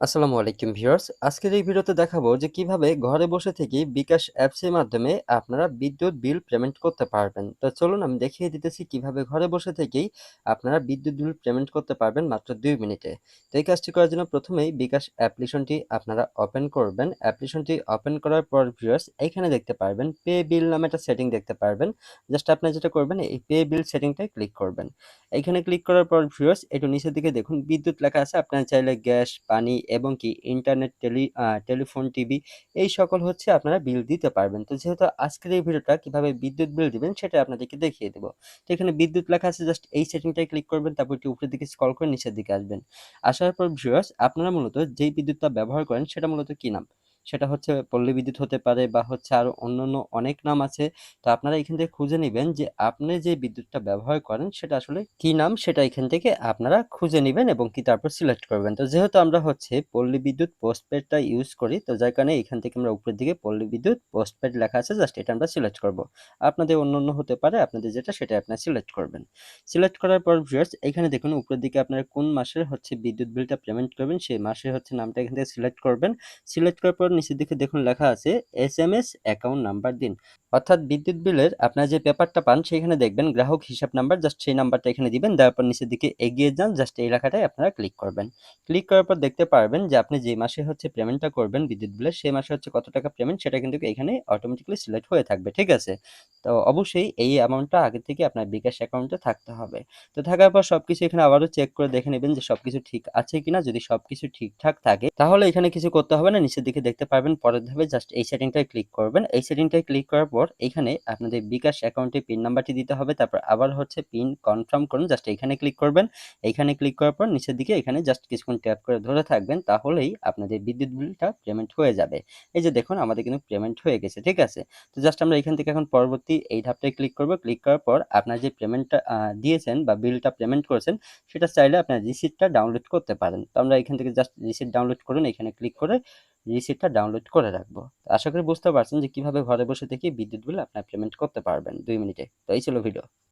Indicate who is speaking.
Speaker 1: আসসালামু আলাইকুম ভিউয়ার্স। আজকের এই ভিডিওতে দেখাবো যে কীভাবে ঘরে বসে থেকেই বিকাশ অ্যাপসের মাধ্যমে আপনারা বিদ্যুৎ বিল পেমেন্ট করতে পারবেন। তো চলুন আমি দেখিয়ে দিতেছি কীভাবে ঘরে বসে থেকেই আপনারা বিদ্যুৎ বিল পেমেন্ট করতে পারবেন মাত্র দুই মিনিটে। তো এই কাজটি করার জন্য প্রথমেই বিকাশ অ্যাপ্লিকেশনটি আপনারা ওপেন করবেন। অ্যাপ্লিকেশনটি ওপেন করার পর ভিউয়ার্স এখানে দেখতে পারবেন পে বিল নামে একটা সেটিং দেখতে পারবেন। জাস্ট আপনারা যেটা করবেন এই পে বিল সেটিংটায় ক্লিক করবেন। এখানে ক্লিক করার পর ভিউয়ার্স একটু নিচের দিকে দেখুন বিদ্যুৎ লেখা আছে। আপনারা চাইলে গ্যাস, পানি এবং কি ইন্টারনেট টেলি টেলিফোন টিভি এই সকল হচ্ছে আপনারা বিল দিতে পারবেন। তো যেহেতু আজকের এই ভিডিওটা কীভাবে বিদ্যুৎ বিল দিবেন সেটা আপনাদেরকে দেখিয়ে দেবো। তো এখানে বিদ্যুৎ লেখা আছে জাস্ট এই সেটিংটায় ক্লিক করবেন, তারপর একটু উপরের দিকে স্ক্রল করে নিচের দিকে আসবেন। আসার পর ভিউয়ার্স আপনারা মূলত যেই বিদ্যুৎটা ব্যবহার করেন সেটা মূলত কি নাম? সেটা হচ্ছে পল্লী বিদ্যুৎ হতে পারে বা হচ্ছে আরও অন্যান্য অনেক নাম আছে। তো আপনারা এখান থেকে খুঁজে নেবেন যে আপনি যে বিদ্যুৎটা ব্যবহার করেন সেটা আসলে কি নাম সেটা এখান থেকে আপনারা খুঁজে নেবেন এবং কি তারপর সিলেক্ট করবেন। তো যেহেতু আমরা হচ্ছে পল্লী বিদ্যুৎ পোস্টপেডটা ইউজ করি, তো যার কারণে এখান থেকে আমরা উপরের দিকে পল্লী বিদ্যুৎ পোস্টপেড লেখা আছে জাস্ট এটা আমরা সিলেক্ট করব। আপনাদের অন্য অন্য হতে পারে, আপনাদের যেটা সেটা আপনারা সিলেক্ট করবেন। সিলেক্ট করার পর ভিউয়ার্স এখানে দেখুন উপরের দিকে আপনারা কোন মাসের হচ্ছে বিদ্যুৎ বিলটা পেমেন্ট করবেন, সেই মাসের হচ্ছে নামটা এখান থেকে সিলেক্ট করবেন। সিলেক্ট করার পর নিচের দিকে দেখুন লেখা আছে S M S account number দিন। অর্থাৎ বিদ্যুৎ বিলের আপনার যে পেপারটা পান সেখানে দেখবেন গ্রাহক হিসাব নাম্বার, জাস্ট সেই নাম্বারটা এখানে দিবেন, দেওয়ার পর নিচের দিকে এগিয়ে যান, জাস্ট এই লেখাটায় আপনারা ক্লিক করবেন। ক্লিক করার পর দেখতে পারবেন যে আপনি যে মাসে হচ্ছে পেমেন্টটা করবেন বিদ্যুৎ বিলের, সেই মাসে হচ্ছে কত টাকা পেমেন্ট সেটা কিন্তু এখানে অটোমেটিক্যালি সিলেক্ট হয়ে থাকবে, ঠিক আছে? তো অবশ্যই এই অ্যামাউন্টটা আগে থেকে আপনার বিকাশ অ্যাকাউন্টে থাকতে হবে। তো থাকার পর সবকিছু এখানে আবারও চেক করে দেখে নেবেন যে সবকিছু ঠিক আছে কিনা। যদি সবকিছু ঠিকঠাক থাকে, তাহলে এখানে কিছু করতে হবে না, নিচের দিকে দেখতে পারবেন, পরের ধাপে জাস্ট এই সেটিংটায় ক্লিক করবেন। এই সেটিংটায় ক্লিক করার পর এখানে আপনাদের বিকাশ অ্যাকাউন্টে পিন নাম্বারটি দিতে হবে। তারপর আবার হচ্ছে পিন কনফার্ম করুন জাস্ট এখানে ক্লিক করবেন। এইখানে ক্লিক করার পর নিচের দিকে এখানে জাস্ট কিছুক্ষণ ট্যাপ করে ধরে থাকবেন, তাহলেই আপনাদের বিদ্যুৎ বিলটা পেমেন্ট হয়ে যাবে। এই যে দেখুন, আমাদের কিন্তু পেমেন্ট হয়ে গেছে, ঠিক আছে? তো জাস্ট আমরা এখান থেকে এখন পরবর্তী এই ধাপটায় ক্লিক করব। ক্লিক করার পর আপনার যে পেমেন্টটা দিয়েছেন বা বিলটা পেমেন্ট করেছেন, সেটা চাইলে আপনার রিসিপ্টটা ডাউনলোড করতে পারেন। তো আমরা এখান থেকে জাস্ট রিসিপ্ট ডাউনলোড করুন, এখানে ক্লিক করে রিসিপ্টটা ডাউনলোড করে রাখব। আশা করি বুঝতে পারছেন যে কীভাবে ঘরে বসে থেকে বিদ্যুৎ বিল আপনার পেমেন্ট করতে পারবেন। দুই মিনিটে। তো এই ছিল ভিডিও